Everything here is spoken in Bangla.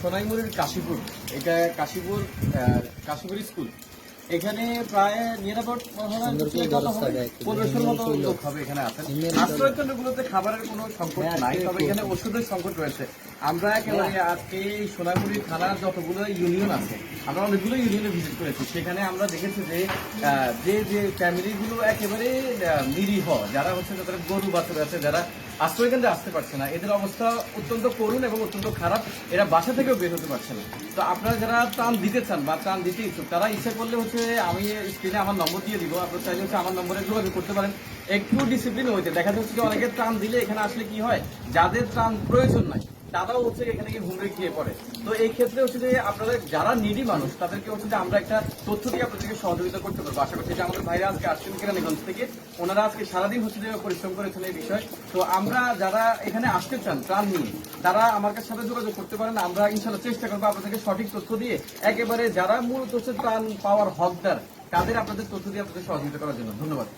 সোনাইমুড়ির কাশীপুর। এটা কাশীপুর কাশীপুর স্কুল। এখানে প্রায় নিরাপদ পনেরোশোর মতো লোক হবে এখানে আছেন। আশ্রয় কেন্দ্রগুলোতে খাবারের কোনো সংকট নাই তবে এখানে ওষুধের সংকট রয়েছে। আমরা একেবারে আজকে এই সোনাইমুড়ি থানার যতগুলো ইউনিয়ন আছে আমরা অনেকগুলো ইউনিয়নে ভিজিট করেছি। সেখানে আমরা দেখেছি যে যে যে ফ্যামিলিগুলো একেবারে নিরীহ যারা হচ্ছে যাদের গরু বাচ্চা আছে যারা আশ্রয় কেন্দ্রে আসতে পারছে না। এদের অবস্থা অত্যন্ত করুণ এবং অত্যন্ত খারাপ। এরা বাসা থেকেও বের হতে পারছে না। তো আপনারা যারা ত্রাণ দিতে চান বা ত্রাণ দিতে ইচ্ছুক, তারা ইচ্ছে করলে হচ্ছে আমি স্ক্রিনে আমার নম্বর দিয়ে দিব। আপনার চাইলে হচ্ছে আমার নম্বরে যোগাযোগ করতে পারেন। একটু ডিসিপ্লিন হয়েছে দেখা যাচ্ছে যে অনেকে ত্রাণ দিলে এখানে আসলে কি হয়? যাদের ত্রাণ প্রয়োজন নাই তারাও হচ্ছে এখানে গিয়ে হুমড়ে খেয়ে পড়ে। তো এই ক্ষেত্রে হচ্ছে যে আপনারা যারা নিডি মানুষ, তাদেরকে হচ্ছে যে আমরা একটা তথ্য দিয়ে আপনাদেরকে সহযোগিতা করতে পারব। আশা করছি যে আমাদের ভাইরা আজকে আসছেন কেরানীগঞ্জ থেকে। ওনারা আজকে সারাদিন হচ্ছে যে পরিশ্রম করেছেন এই বিষয়। তো আমরা যারা এখানে আসতে চান, ত্রাণ নিয়ে, তারা আমার সাথে যোগাযোগ করতে পারেন। আমরা ইনশাল্লাহ চেষ্টা করব আপনাদেরকে সঠিক তথ্য দিয়ে একেবারে যারা মূলত হচ্ছে ত্রাণ পাওয়ার হকদার, তাদের আপনাদের তথ্য দিয়ে আপনাদের সহযোগিতা করার জন্য। ধন্যবাদ।